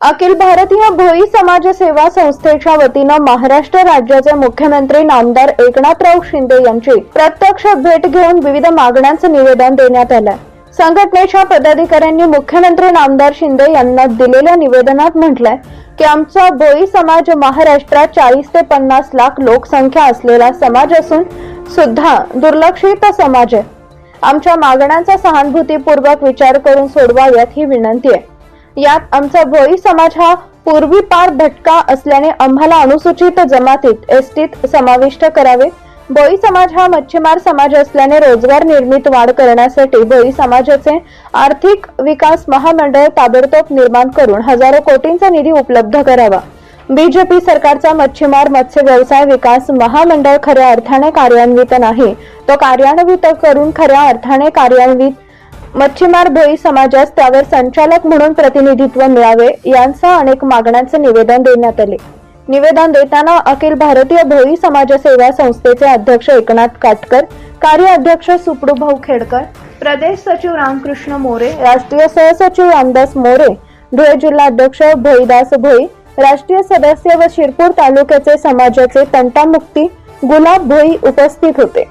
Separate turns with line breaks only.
अखिल भारतीय भोई समाज सेवा संस्थेच्या वतीनं महाराष्ट्र राज्याचे मुख्यमंत्री नामदार एकनाथराव शिंदे यांची प्रत्यक्ष भेट घेऊन विविध मागण्यांचं निवेदन देण्यात आलं. संघटनेच्या पदाधिकाऱ्यांनी मुख्यमंत्री नामदार शिंदे यांना दिलेल्या निवेदनात म्हटलंय की आमचा भोई समाज महाराष्ट्रात चाळीस ते पन्नास लाख लोकसंख्या असलेला समाज असून सुद्धा दुर्लक्षित समाज आहे. आमच्या मागण्यांचा सहानुभूतीपूर्वक विचार करून सोडवाव्यात ही विनंती आहे. यात आमचा भोई समाज हा पूर्वीपार भटका असल्याने आम्हाला अनुसूचित जमातीत एसटीत समाविष्ट करावे. भोई समाज हा मच्छीमार समाज असल्याने रोजगार निर्मित वाढ करण्यासाठी भोई समाजाचे आर्थिक विकास महामंडळ ताबडतोब निर्माण करून हजारो कोटींचा निधी उपलब्ध करावा. बीजेपी सरकारचा मच्छीमार मत्स्य व्यवसाय विकास महामंडळ खऱ्या अर्थाने कार्यान्वित नाही. तो कार्यान्वित करून खऱ्या अर्थाने कार्यान्वित मच्छीमार भोई समाजास त्यावर संचालक म्हणून प्रतिनिधित्व मिळावे यांसह अनेक मागण्यांचे निवेदन देण्यात आले. निवेदन देताना अखिल भारतीय भोई समाज सेवा संस्थेचे अध्यक्ष एकनाथ काटकर कार्य अध्यक्ष सुपडूभाऊ खेडकर प्रदेश सचिव रामकृष्ण मोरे राष्ट्रीय सहसचिव रामदास मोरे धुळे जिल्हा अध्यक्ष भोईदास भोई राष्ट्रीय सदस्य व शिरपूर तालुक्याचे समाजाचे तंटामुक्ती गुलाब भोई उपस्थित होते.